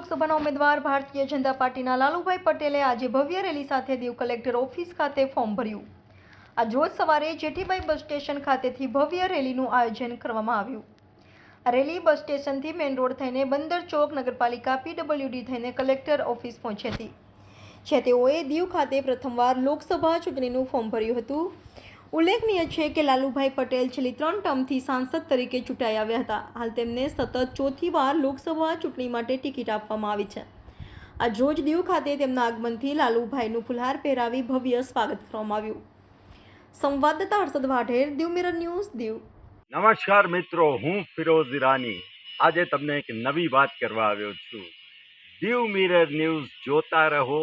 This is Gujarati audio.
ઉમેદવાર ભારતીય જનતા પાર્ટીના લાલુભાઈ પટેલે આજે ભવ્ય રેલી સાથે દીવ કલેક્ટર ઓફિસ ખાતે ફોર્મ ભર્યું. આજ રોજ સવારે જેઠીબાઈ બસ સ્ટેશન ખાતેથી ભવ્ય રેલીનું આયોજન કરવામાં આવ્યું. રેલી બસ સ્ટેશનથી મેઇન રોડ થઈને બંદર ચોક, નગરપાલિકા, પીડબ્લ્યુડી થઈને કલેક્ટર ઓફિસ પહોંચી હતી. જ્યાં તેઓએ દીવ ખાતે પ્રથમવાર લોકસભા ચૂંટણીનું ફોર્મ ભર્યું હતું. ઉલ્લેખનીય છે કે લાલુભાઈ પટેલ છેલ્લી ત્રણ ટર્મથી સાંસદ તરીકે ચૂંટાઈ આવ્યા હતા. હાલ તેમને સતત ચોથી વાર લોકસભા ચૂંટણી માટે ટિકિટ આપવામાં આવી છે. આ જોજ દીવ ખાતે તેમના આગમનથી લાલુભાઈનું ફુલહાર પહેરાવી ભવ્ય સ્વાગત કરવામાં આવ્યું. સંવાદદાતા હર્ષદ વાઢેર, દીવ મિરર ન્યૂઝ, દીવ. નમસ્કાર મિત્રો, હું ફિરોઝ ઈરાની. આજે તમને એક નવી વાત કરવા આવ્યો છું. દીવ મિરર ન્યૂઝ જોતા રહો